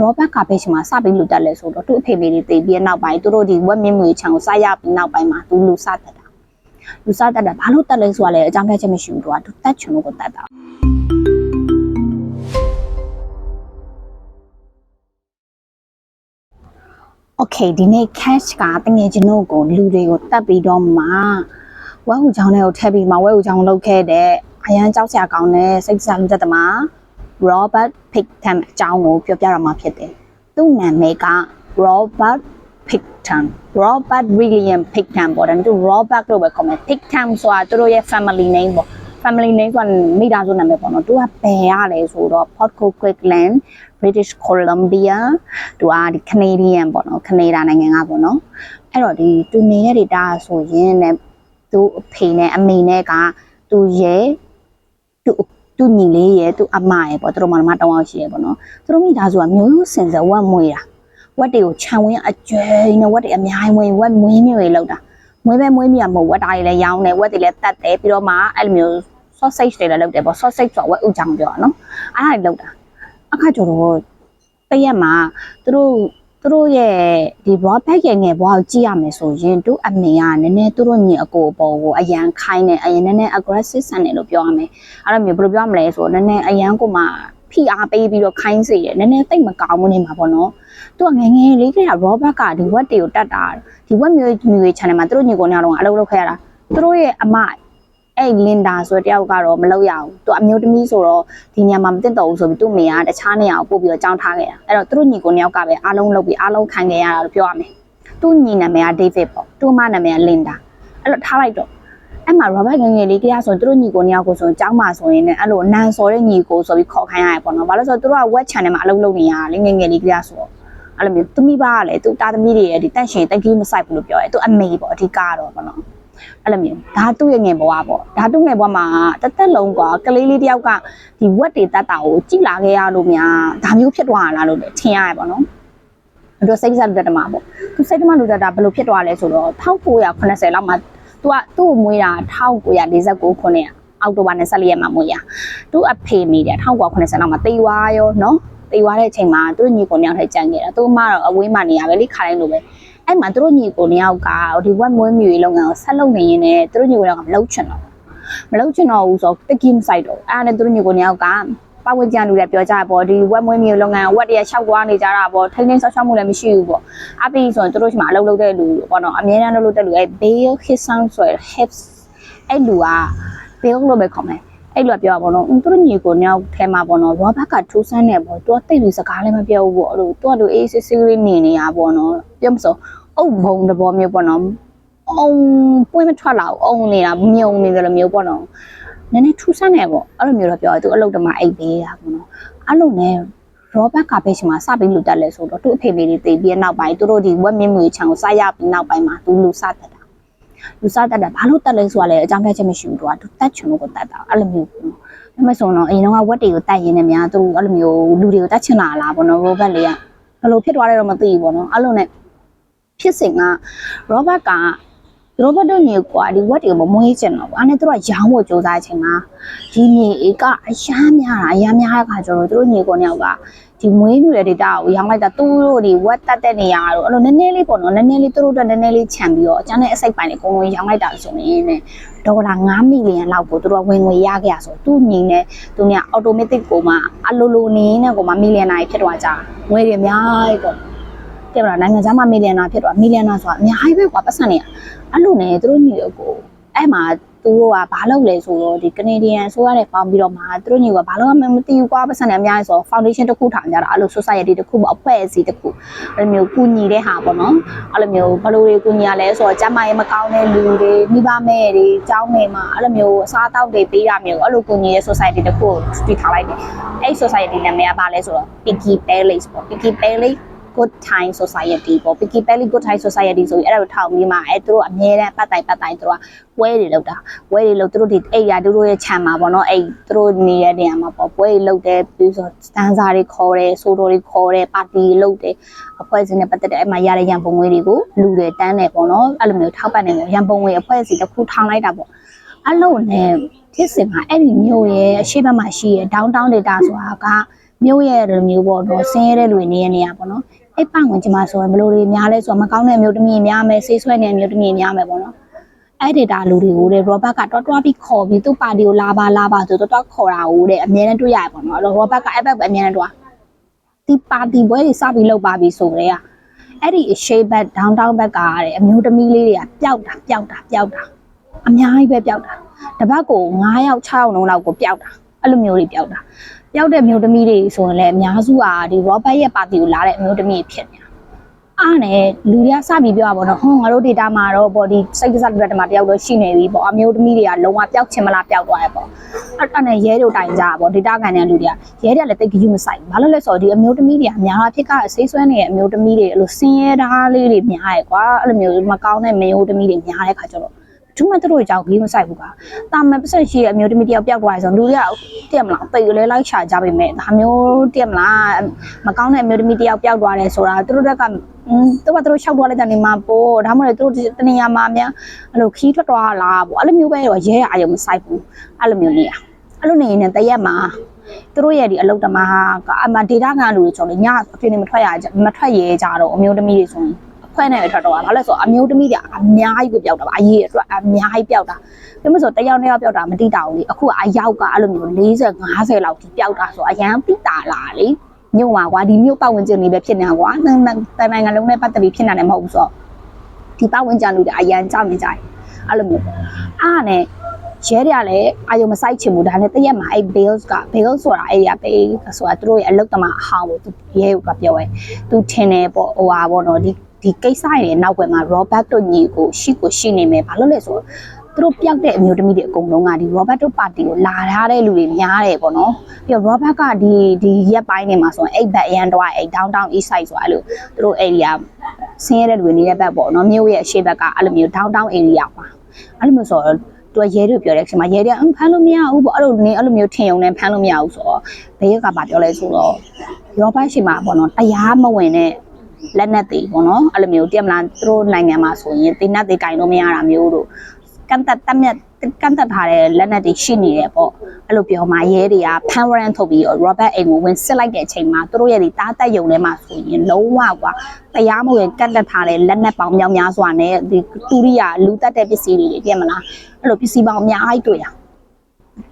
Robert ကပဲချိန်မှာစပြီးလူတက်လဲဆိုတော့သူ့အဖေမေတွေတည်ပြီးနောက်ပိုင်းသူတို့ဒီဝက်မြင့်မွေချံကိုစရပြီးနောက်ပိုင်းမှာသူလူစတက်တာလူစတက်တာဘာလို့တက်လဲဆိုတာလဲအကြောင်းပြချက်မရှိဘူးသူကသူတက်ချင်လို့ကိုတက်တာ Okay ဒီနေ့ cash ကတငယ်ချင်းတို့ကိုလူတွေကိုတက်ပြီးတော့မှဝက်ဟူချောင်းတွေကိုထည့်ပြီးမှဝက်ဟူချောင်းလုတ်ခဲ့တဲ့အရန်ကြောက်စရာကောင်းတဲ့စိတ်ဆာလူသက်သမား Robert Picton အကြောင်းကိုပြောပြရမှာဖြစ်တယ်။သူ့နာမည်က Robert Picton Robert William Picton ပေါ့ဒါပေမဲ့သူ Robert လို့ပဲခေါ်မယ် Picton ဆိုတာသူတို့ရဲ့ family name ပေါ့ family name ဆိုတာမိသားစုနာမည်ပေါ့နော်သူကဘယ်ရလဲဆိုတော့ Port Coquitlam British Columbia သူကဒီ Canadian ပေါ့နော် Canada နိုင်ငံကပေါ့နော်အဲ့တော့ဒီသူနေတဲ့ data ဆိုရင်လည်းသူအဖေနဲ့အမေနဲ့ကသူရဲ့သူ သူညီလေးရဲ့သူအမရဲ့ပေါ့သူတို့မမတောင်းအောင်ရှိရဲ့ပေါ့နော်သူတို့မိသားစုကမျိုးရိုးစင်စဝက်မွေးတာဝက်တွေကိုခြံဝင်းအကျွဲနဲ့ဝက်တွေအများကြီးမွေးဝက်မွေးမျိုးတွေလောက်တာမွေးပဲမွေးမြမဟုတ်ဝက်တာတွေလည်းရောင်းတယ်ဝက်တွေလည်းတတ်တယ်ပြီးတော့မှအဲ့လိုမျိုး sausage တွေလည်းလုပ်တယ်ပေါ့ sausage ဆိုတာဝက်ဥကြောင်ပြောတာနော်အဲ့ဒါတွေလုပ်တာအခါကျတော့တရက်မှာသူတို့ သူတို့ရဲ့ဒီ Robert ရဲ့ငယ်ဘွားကိုကြည့်ရမယ်ဆိုရင်သူ့အမေကနည်းနည်းသူတို့ညီအကိုအပေါ်ကိုအရန်ခိုင်းတယ်အရင်နည်းနည်း aggressive ဆန်တယ်လို့ပြောရမယ်အဲ့လိုမျိုးဘယ်လိုပြောမလဲဆိုတော့နည်းနည်းအရန်ကိုမှဖိအားပေးပြီးတော့ခိုင်းစေတယ်နည်းနည်းတိတ်မကောင်းဘူးနေမှာပေါ့နော်သူကငယ်ငယ်လေးက Robert ကဒီဝက်တွေကိုတတ်တာဒီဝက်မျိုးမျိုး channel မှာသူတို့ညီကိုညောင်းတော့အလုပ်လုပ်ခဲ့ရတာသူတို့ရဲ့အမ အဲ့လင်ဒါဆိုတဲ့တယောက်ကတော့မလုပ်ရဘူးသူအမျိုးသမီးဆိုတော့ဒီညမှာမတင်တော့ဘူးဆိုပြီးသူ့မိကတခြားနေရာကိုပို့ပြီးတော့ကြောင်းထားခဲ့တာအဲ့တော့သူတို့ညီကိုနှစ်ယောက်ကပဲအားလုံးလုပ်ပြီးအားလုံးခံခဲ့ရတာလို့ပြောရမယ်သူ့ညီနာမည်က David ပေါ့သူ့မနာမည်က Linda အဲ့လိုထားလိုက်တော့အဲ့မှာ Robert ငယ်ငယ်လေးတရားဆိုသူတို့ညီကိုနှစ်ယောက်ကိုဆိုကြောင်းမှာဆိုရင်လည်းအဲ့လိုနန်စော်တဲ့ညီကိုဆိုပြီးခေါ်ခိုင်းရတယ်ပေါ့နော်ဘာလို့လဲဆိုတော့သူတို့က web channel မှာအလုပ်လုပ်နေရတာလေငယ်ငယ်လေးတရားဆိုတော့အဲ့လိုမျိုးသူမိဘကလည်းသူတာသမီးတွေရဲ့ဒီတန့်ရှင်တက်ကကြီးမဆိုင်ဘူးလို့ပြောရဲသူအမေပေါ့အဓိကတော့ပေါ့နော် အဲ့လိုမျိုးဓာတုရဲ့ငယ်ဘဝပေါ့ဓာတုငယ်ဘဝမှာတသက်လုံးကွာကလေးလေးတယောက်ကဒီဝက်တွေတတ်တာကိုကြည်လာခဲ့ရလို့များဒါမျိုးဖြစ်သွားတာလို့ထင်ရတယ်ပေါ့နော်တို့စိတ်ဆက်လူတက်တမပေါ့သူစိတ်တမလူတက်တာဘယ်လိုဖြစ်သွားလဲဆိုတော့1980လောက်မှာသူကသူ့ကိုမွေးတာ1949ခုနှစ်အောက်တိုဘာ24ရက်မှာမွေးရသူ့အဖေမိတယ်1980လောက်မှာတေဝါရောနော်တေဝါတဲ့အချိန်မှာသူ့ညီကိုမြောက်ထဲကြံနေတာသူ့အမတော့အဝေးမှနေရပဲလေခါတိုင်းလိုပဲ အဲ့မှာသူတို့ညီကိုနှစ်ယောက်ကဒီဝက်မွေးမြူရေးလုပ်ငန်းကိုဆက်လုပ်နေရင်းနဲ့သူတို့ညီကိုနှစ်ယောက်ကမလုပ်ချင်တော့ဘူးမလုပ်ချင်တော့ဘူးဆိုတော့တကင်းမဆိုင်တော့ဘူးအဲ့ဒါနဲ့သူတို့ညီကိုနှစ်ယောက်ကပတ်ဝန်းကျင်လူတွေပြောကြပေါ့ဒီဝက်မွေးမြူရေးလုပ်ငန်းဝက်တရရှောက်သွားနေကြတာပေါ့ထိန်းသိမ်းဆောက်ရှောက်မှုလည်းမရှိဘူးပေါ့အပိဆိုရင်သူတို့ရှိမှအလုပ်လုပ်တဲ့လူပေါ့နော်အများအားလုပ်တဲ့လူအဲ့ Bill Hisson ဆိုရယ် Hips အဲ့လူက Bill လို့ပဲခေါ်မယ်အဲ့လိုပြောပါဘောနော်သူတို့ညီကိုညောက်ထဲမှာပေါ့နော် Robert ကထူးဆန်းနေပေါ့သူကတိတ်ပြီးစကားလည်းမပြောဘူးပေါ့အဲ့လိုသူကလိုအေးစစ်စစ်လေးနေနေရပေါ့နော် ပြောမစိုးအုပ်ဘုံတဘောမျိုးပေါ့နော်အုံပွင့်မထွက်လာဘူးအုံနေတာမြုံနေတယ်လို့မျိုးပေါ့နော်နည်းနည်းထူးဆန်းနေပေါ့အဲ့လိုမျိုးတော့ပြောသူအလုပ်တမအိတ်ပေးတာပေါ့နော်အဲ့လိုနဲ့ Robert ကပဲချိန်မှာစပြီးလူတက်လဲဆိုတော့သူ့အဖေမေတွေတည်ပြီးနောက်ပိုင်းသူတို့ဒီဝက်မြင့်မွေချံကိုစရပြီးနောက်ပိုင်းမှာသူလူစတက်တာလူစတက်တာဘာလို့တက်လဲဆိုတာလဲအကြောင်းပြချက်မရှိဘူးသူကသူတက်ချင်လို့ကိုတက်တာအဲ့လိုမျိုးပေါ့နော်ဒါမဲ့ဆိုတော့အရင်တော့ဝက်တွေကိုတက်ရင်းနဲ့များသူအဲ့လိုမျိုးလူတွေကိုတက်ချင်လာလားပေါ့နော် Robert လေးကဘယ်လိုဖြစ်သွားလဲတော့မသိဘူးပေါ့နော်အဲ့လိုနဲ့ ဖြစ်စဉ်က Robert က Robert တို့ညီကွာဒီဝက်တွေကိုမမွေးချင်တော့ဘူးအဲ့နဲ့သူတို့ကရောင်းဖို့စူးစမ်းချိန်မှာဒီညီအေကအယားများတာအယားများတဲ့ခါကျတော့သူတို့ညီကိုနှစ်ယောက်ကဒီမွေးမြူတဲ့ data ကိုရောင်းလိုက်တာသူတို့ဒီဝက်တက်တဲ့နေရာတို့အဲ့လိုနည်းနည်းလေးပေါ့နော်နည်းနည်းလေးသူတို့အတွက်နည်းနည်းလေးခြံပြီးတော့အကျန်းတဲ့အစိတ်ပိုင်းတွေအကုန်လုံးရောင်းလိုက်တာဆိုရင်ねဒေါ်လာ9မီလီယံလောက်ကိုသူတို့ကဝင်ငွေရခဲ့ရဆိုသူ့ညီနဲ့သူက automatic ကိုမှအလိုလိုနေနဲ့ကိုမှမီလီယံနာရီဖြစ်သွားကြငွေတွေအများကြီးပေါ့ တဲ့ဗလားနိုင်ငံခြားမှာမီလီယံနာဖြစ်သွားမီလီယံနာဆိုတာအများကြီးပဲကွာပတ်စံနေအဲ့လိုနဲ့သူတို့ညီကိုအဲ့မှာသူတို့ကဘာလုပ်လဲဆိုတော့ဒီကနေဒီယန်ဆိုရတဲ့ပေါင်းပြီးတော့မှသူတို့ညီကဘာလို့မှမသိဘူးကွာပတ်စံနေအများကြီးဆို foundation တစ်ခုထောင်ကြတာအဲ့လို society တစ်ခုပေါ့အဖွဲ့အစည်းတစ်ခုအဲ့လိုမျိုးကူညီတဲ့ဟာပေါ့နော်အဲ့လိုမျိုးဘယ်လိုတွေကူညီရလဲဆိုတော့ကျမရေးမကောင်းတဲ့လူတွေမိဘမဲ့တွေကျောင်းနေမှာအဲ့လိုမျိုးအစားအသောက်တွေပေးရမျိုးအဲ့လိုကူညီတဲ့ society တစ်ခုကိုတည်ထားလိုက်တယ်အဲ့ society နာမည်ကဘာလဲဆိုတော့ Picky Palace ပေါ့ Picky Palace good time society ပေါ့ Picky Palace good time society ဆိုပြီးအဲ့ဒါကိုထောင်ပြီးမှအဲ့သူတို့အမြဲတမ်းပတ်တိုင်ပတ်တိုင်သူတို့ကပွဲတွေလုပ်တာပွဲတွေလုပ်သူတို့ဒီအဲ့ရသူတို့ရဲ့ခြံမှာပေါ့နော်အဲ့သူတို့နေတဲ့နေရာမှာပေါ့ပွဲတွေလုပ်တယ်ပြီးဆိုစတန်ဆာတွေခေါ်တယ်ဆိုတိုတွေခေါ်တယ်ပါတီလုပ်တယ်အဖွဲ့အစည်းနဲ့ပတ်သက်တဲ့အဲ့မှာရတဲ့ရန်ပုံငွေတွေကိုလူတွေတန်းတယ်ပေါ့နော်အဲ့လိုမျိုးထောက်ပံ့နေတယ်ရန်ပုံငွေအဖွဲ့အစည်းတစ်ခုထောင်လိုက်တာပေါ့အဲ့လိုနဲ့ဖြစ်စဉ်မှာအဲ့ဒီမျိုးရဲ့အရှိတ်ဘက်မှာရှိရဲ့ downtown data ဆိုတာကမြို့ရဲ့လိုမျိုးပေါ့တော့ဆင်းရဲတဲ့လူတွေနေရနေရပေါ့နော် အဲ့ပတ်ဝင်ကျမဆိုရင်ဘယ်လိုတွေများလဲဆိုတော့မကောင်းတဲ့အမျိုးသမီးတွေများမယ်ဆေးဆွဲနေတဲ့အမျိုးသမီးတွေများမယ်ပေါ့နော်အဲ့ဒီတာလူတွေကိုတဲ့ရောဘတ်ကတွားတွားပြီးခေါ်ပြီးသူ့ပါတီကိုလာပါလာပါဆိုတော့တွားခေါ်တာကိုတဲ့အမြဲတမ်းတွေ့ရတယ်ပေါ့နော်အဲ့တော့ရောဘတ်ကအဲ့ဘက်ပဲအမြဲတမ်းတွားဒီပါတီပွဲတွေစပြီးလုပ်ပါပြီဆိုကြတဲ့ကအဲ့ဒီအရှိဘက်ဒေါင်းတောင်းဘက်ကတဲ့အမျိုးသမီးလေးတွေကပျောက်တာပျောက်တာပျောက်တာအများကြီးပဲပျောက်တာတပတ်ကို9ယောက်6ယောက်လုံးလောက်ကိုပျောက်တာအဲ့လိုမျိုးတွေပျောက်တာ ပျောက်တဲ့မျိုးသမီးတွေဆိုရင်လည်းအများစုကဒီ Robert ရဲ့ပါတီကိုလာတဲ့အမျိုးသမီးတွေဖြစ်နေတာအားနဲ့လူတွေကစပြီးပြောတာပေါ့နော်ဟွန်းငါတို့ data မှာတော့ပေါ့ဒီစိတ်ကစားတွေတမှာတယောက်တော့ရှိနေပြီပေါ့အမျိုးသမီးတွေကလုံးဝပျောက်ချင်မလားပျောက်သွားရပေါ့အဲ့ဒါနဲ့ရဲတို့တိုင်ကြတာပေါ့ data ကန်တဲ့လူတွေကရဲတွေကလည်းတိတ်ကြည့်မဆိုင်ဘူးဘာလို့လဲဆိုတော့ဒီအမျိုးသမီးတွေကအများအားဖြစ်ကအစိမ့်ဆွဲနေတဲ့အမျိုးသမီးတွေအဲ့လိုဆင်းရဲသားလေးတွေများရဲကွာအဲ့လိုမျိုးမကောင်းတဲ့မျိုးသမီးတွေများတဲ့ခါကျတော့ သူမှသူတို့ကြောင့်ကြီးမဆိုင်ဘူးကတာမန်ပတ်ဆက်ရှိတဲ့အမျိုးသမီးတယောက်ပျောက်သွားရဆိုလူတွေကတည့်မလားတိတ်လဲလိုက်ရှာကြပါမယ်ဒါမျိုးတည့်မလားမကောင်းတဲ့အမျိုးသမီးတယောက်ပျောက်သွားတယ်ဆိုတာသူတို့ကอืมသူကသူတို့ရှောက်သွားလိုက်တဲ့နေမှာပို့ဒါမှမဟုတ်သူတို့တနေရာမှာများအဲ့လိုခီးထွက်သွားလားပေါ့အဲ့လိုမျိုးပဲတော့ရဲရအာရုံမဆိုင်ဘူးအဲ့လိုမျိုးနေရအဲ့လိုနေရင်တရက်မှာသူတို့ရဲ့ဒီအလုတ်တမဟာကအမဒေတာကလူတွေဆိုလို့ညအပြင်နေမထွက်ရကြမထွက်ရဲကြတော့အမျိုးသမီးတွေဆိုရင် ခွဲနဲ့ထွက်တော့ဘာလဲဆိုအမျိုးသမီးတွေအများကြီးကိုပျောက်တာပါအရေးအတွက်အများကြီးပျောက်တာပြမဆိုတယောက်နဲ့ယောက်ပျောက်တာမတိတာဘူးလေအခုအယောက်ကအဲ့လိုမျိုး40 50လောက်ကြီးပျောက်တာဆိုအရန်တိတာလာလေညုံပါကွာဒီမြို့ပတ်ဝန်းကျင်လေးပဲဖြစ်နေတာကွာတန်နိုင်ငံလုံးနဲ့ပတ်သက်ပြီးဖြစ်နေတယ်မဟုတ်ဘူးဆိုတော့ဒီပတ်ဝန်းကျင်လူတွေအရန်ကြောက်နေကြတယ်အဲ့လိုမျိုးအားနဲ့ရဲတွေကလည်းအာယုံမဆိုင်ချင်ဘူးဒါနဲ့တရက်မှာအဲ့ bills က bills ဆိုတာအဲ့ဒီက bill ဆိုတာသူတို့ရဲ့အလုပ်တမအဟောင်းကိုသူရဲကပြောရဲသူထင်တယ်ပေါ့ဟိုဟာပေါ့နော်ဒီ ဒီကိစ္စရဲ့နောက်ွယ်မှာ Robert တို့ညီကိုရှိကိုရှိနေမယ်ဘာလို့လဲဆိုတော့သူတို့ပြောက်တဲ့အမျိုးသမီးတွေအကုန်လုံးကဒီ Robert တို့ပါတီကိုလာထားတဲ့လူတွေများတယ်ပေါ့နော်ပြီးတော့ Robert ကဒီဒီရက်ပိုင်းနေမှာဆိုရင်အဲ့ဘက်အရန်တော့အဲ့ downtown east side ဆိုအဲ့လိုသူတို့ area ဆင်းရဲတဲ့လူတွေနေတဲ့ဘက်ပေါ့နော်မြို့ရဲ့အရှိဘက်ကအဲ့လိုမျိုး downtown area ပါအဲ့လိုမျိုးဆိုတော့သူကရဲတို့ပြောတဲ့အချိန်မှာရဲတွေကဖမ်းလို့မရဘူးပေါ့အဲ့လိုနေအဲ့လိုမျိုးထင်ုံနဲ့ဖမ်းလို့မရဘူးဆိုတော့ဘေးကပါပြောလဲဆိုတော့ရောဘတ်ရှိမှာပေါ့နော်တရားမဝင်တဲ့ လက်နက်တွေပေါ့နော်အဲ့လိုမျိုးတည်မလားသူတို့နိုင်ငံမှာဆိုရင်တင်းနတ်တွေကင်လို့မရတာမျိုးတို့ကန့်တက်တက်မြတ်ကန့်တက်ထားတဲ့လက်နက်တွေရှိနေတယ်ပေါ့အဲ့လိုပြောမှရဲတွေကဖန်ဝရန်ထုတ်ပြီးတော့ Robert အိမ်ကိုဝင်စစ်လိုက်တဲ့အချိန်မှာသူတို့ရဲ့ဒီတားတက်ယုံထဲမှာဆိုရင်လုံးဝကွာတရားမဝင်ကန့်တက်ထားတဲ့လက်နက်ပေါင်းများများစွာနဲ့ဒီတူရိယာလူတက်တဲ့ပစ္စည်းတွေတည်မလားအဲ့လိုပစ္စည်းပေါင်းအများကြီးတွေ့တာ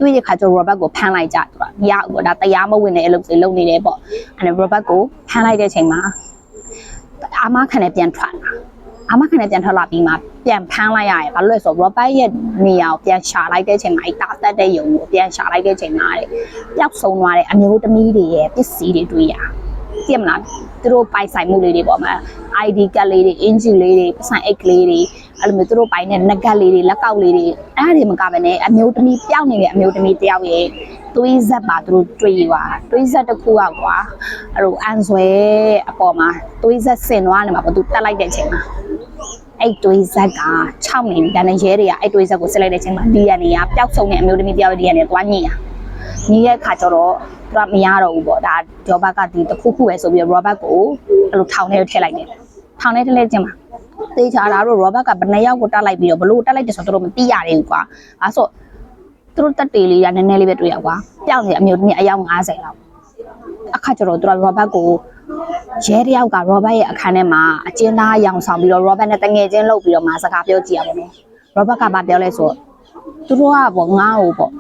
တွေ့ရခါကျ Robert ကိုဖမ်းလိုက်ကြသူကရဘူးဒါတရားမဝင်တဲ့အလုပ်တွေလုပ်နေတယ်ပေါ့အဲ့ဒါ Robert ကိုဖမ်းလိုက်တဲ့အချိန်မှာ အာမခံနဲ့ပြန်ထွက်လာအာမခံနဲ့ပြန်ထွက်လာပြီးမှပြန်ဖမ်းလိုက်ရတယ်ဘာလို့လဲဆိုတော့ Robert ရဲ့နေရာကိုပြန်ရှာလိုက်တဲ့အချိန်မှာအဲ့တာတက်တဲ့ယုံကိုပြန်ရှာလိုက်တဲ့အချိန်မှာတဲ့ပျောက်ဆုံးသွားတဲ့အမျိုးသမီးတွေရဲ့ပစ္စည်းတွေတွေ့ရသိမလားသူတို့ပိုင်ဆိုင်မှုလေးတွေပေါ့မှာ ID ကတ်လေးတွေအင်ဂျီလေးတွေပတ်စံအိတ်ကလေးတွေအဲ့လိုမျိုးသူတို့ပိုင်တဲ့နဂတ်လေးတွေလက်ကောက်လေးတွေအဲ့ဒါတွေမကဘဲနဲ့အမျိုးသမီးပျောက်နေတဲ့အမျိုးသမီးတယောက်ရဲ့ သွေးဆက်ပါသူတို့တွေ့ရပါသွေးဆက်တစ်ခုကကွာအဲ့လိုအန်ဆွဲအပေါ်မှာသွေးဆက်ဆင်သွားနေမှာပေါ့သူတက်လိုက်တဲ့အချိန်မှာအဲ့တွေးဇက်က6နေပြီဒါနဲ့ရဲတွေကအဲ့တွေးဇက်ကိုဆက်လိုက်တဲ့အချိန်မှာ DNA ကပျောက်ဆုံးတဲ့အမျိုးသမီးတယောက် DNA သွားညှိရညှိရဲ့ခါကျတော့သူကမရတော့ဘူးပေါ့ဒါဂျောဘတ်ကဒီတစ်ခုခုပဲဆိုပြီး Robert ကိုအဲ့လိုထောင်ထဲထည့်လိုက်တယ်ထောင်ထဲထည့်လိုက်ခြင်းမှာတေချာတာတော့ Robert ကဘယ်နှစ်ယောက်ကိုတက်လိုက်ပြီးတော့ဘလို့တက်လိုက်တယ်ဆိုတော့သူတို့မသိရသေးဘူးကွာအဲဆို သူတို့တက်တေလေးကနည်းနည်းလေးပဲတွေ့ရကွာပျောက်နေအမျိုးသမီးအယောက်90လောက်အခါကျတော့သူက Robert ကိုရဲတယောက်က Robert ရဲ့အခန်းထဲမှာအကျဉ်းသားရောင်ဆောင်ပြီးတော့ Robert နဲ့တငယ်ချင်းလုပ်ပြီးတော့မှစကားပြောကြည့်ရပါမယ် Robert ကဘာပြောလဲဆိုတော့သူတို့ကပေါ့ငါ့ကိုပေါ့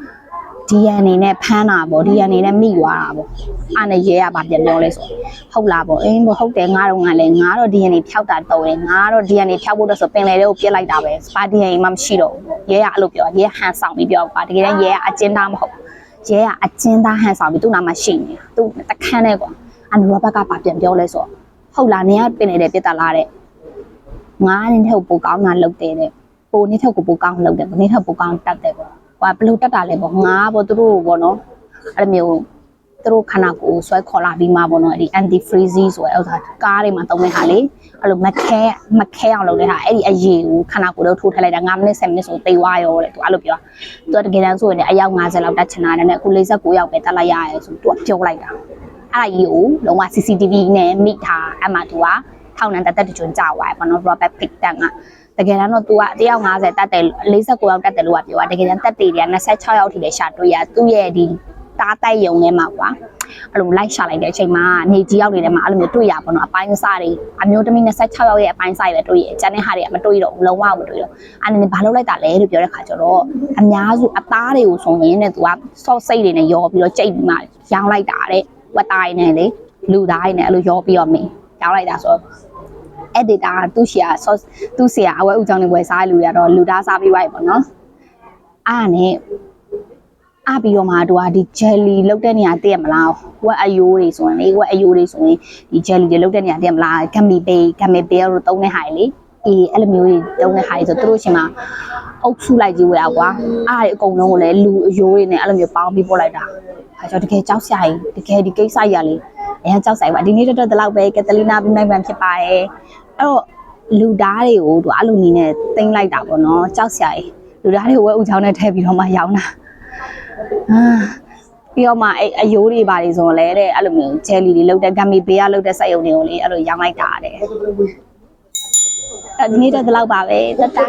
DNA နဲ့ဖမ်းတာပေါ့ DNA နဲ့မိသွားတာပေါ့အဲ့နဲ့ရဲရပါပြန်ပြောလဲဆိုဟုတ်လားပေါ့အင်းပေါ့ဟုတ်တယ်ငါတော့ငါလည်းငါတော့ DNA ဖြောက်တာတော့တယ်ငါတော့ DNA ဖြောက်ဖို့တော့ဆိုပင်လေလေးကိုပြစ်လိုက်တာပဲစပါ DNA မှမရှိတော့ဘူးရဲရအဲ့လိုပြောရဲဟန်ဆောင်ပြီးပြောကွာတကယ်တမ်းရဲကအကျဉ်းသားမဟုတ်ရဲကအကျဉ်းသားဟန်ဆောင်ပြီးသူ့နာမှာရှိနေတာသူတခန်းနဲ့ကွာအန်ရောဘက်ကပါပြန်ပြောလဲဆိုဟုတ်လားနေကပင်လေလေးပြစ်တာလားတဲ့ငါနေထုတ်ပိုကောင်းတာလုပ်တယ်တဲ့ပိုနေထုတ်ကိုပိုကောင်းလုပ်တယ်နေထုတ်ပိုကောင်းတတ်တယ်ပေါ့ ဟိုဘလို့တက်တာလဲပေါ့ငါပေါ့သူတို့ပေါ့နော်အဲ့လိုမျိုးသူတို့ခန္ဓာကိုယ်ဆွဲခေါ်လာပြီးမှပေါ့နော်အဲ့ဒီ anti freeze ဆိုတဲ့ဥစ္စာကားတွေမှာတုံးတဲ့ဟာလေအဲ့လိုမခဲမခဲအောင်လုပ်တဲ့ဟာအဲ့ဒီအရေကိုခန္ဓာကိုယ်တော့ထိုးထည့်လိုက်တာ9မိနစ်10မိနစ်ဆိုတေးသွားရောတဲ့သူအဲ့လိုပြောသူကတကယ်တမ်းဆိုရင်အယောက်50လောက်တက်ချင်တာတဲ့အခု49ယောက်ပဲတက်လိုက်ရရဲဆိုသူကပြောလိုက်တာအဲ့ဒါကြီးကိုလုံးဝ CCTV နဲ့မိထားအမှသူက ထောင်နံတက်တက်တကြွကြာသွားတယ်ပေါ့နော် Robert Pickton ကတကယ်တမ်းတော့ तू ကတယောက်50တက်တယ်49ယောက်တက်တယ်လို့ကပြောတာတကယ်တမ်းတက်တယ်တွေက26ယောက်ထိပဲရှာတွေ့ရသူ့ရဲ့ဒီတားတိုက်ယုံထဲမှာကွာအဲ့လိုလိုက်ရှာလိုက်တဲ့အချိန်မှာနေကြီးရောက်နေတဲ့မှာအဲ့လိုမျိုးတွေ့ရပါတော့အပိုင်းအစားတွေအမျိုးသမီး26ရောက်ရဲ့အပိုင်းစားတွေပဲတွေ့ရကျန်တဲ့ဟာတွေကမတွေ့တော့ဘူးလုံးဝမတွေ့တော့အဲ့ဒါနဲ့ဘာလုပ်လိုက်တာလဲလို့ပြောတဲ့ခါကျတော့အများစုအသားတွေကိုဆိုရင်တဲ့သူကဆော့စိတ်တွေနဲ့ရောပြီးတော့ကြိတ်ပြီးမှရောင်းလိုက်တာတဲ့ဝက်သားတွေနဲ့လေလူသားတွေနဲ့အဲ့လိုရောပြီးတော့မင်းရောင်းလိုက်တာဆိုတော့ editor သူ့ရှီယာဆော့သူ့ဆရာအဝဲဦးကြောင့်နေဝယ်စားလူတွေကတော့လူသားစားပြီးသွားပြီပေါ့နော်အားနဲ့အပြီးတော့မှတို့ကဒီ jelly လောက်တဲ့နေရာတည့်ရမလားဝက်အယိုးတွေဆိုရင်လေဝက်အယိုးတွေဆိုရင်ဒီ jelly တွေလောက်တဲ့နေရာတည့်ရမလား gummy bear gummy bear တို့တုံးတဲ့ဟာတွေလေအေးအဲ့လိုမျိုးတွေတုံးတဲ့ဟာတွေဆိုသူတို့ရှင်မှာအုပ်စုလိုက်ကြီးဝယ်အောင်ကွာအားတွေအကုန်လုံးကိုလည်းလူအယိုးတွေနဲ့အဲ့လိုမျိုးပေါင်းပြီးပို့လိုက်တာအဲကြောင့်တကယ်ကြောက်စရာကြီးတကယ်ဒီကိစ္စကြီးကလေအရင်ကြောက်စရာပါဒီနေ့တော့ဒီလောက်ပဲကက်တလီနာပြီးနိုင်ပန်ဖြစ်ပါရဲ့ အဲ့တော့လူသားတွေကိုသူအဲ့လိုနေနဲ့တင်လိုက်တာပေါ့နော်ကြောက်စရာကြီးလူသားတွေကိုဝဲဥချောင်းနဲ့ထည့်ပြီးတော့မှရောင်းတာအာပြီးတော့မှအဲ့အယိုးတွေပါလေဆိုရင်လည်းတဲ့အဲ့လိုမျိုးဂျယ်လီတွေလောက်တဲ့ဂမ်မီဘေးကလောက်တဲ့စက်ရုံတွေကိုလေအဲ့လိုရောင်းလိုက်တာတဲ့အဲ့ဒီနေ့တော့ဒီလောက်ပါပဲတတ်တာ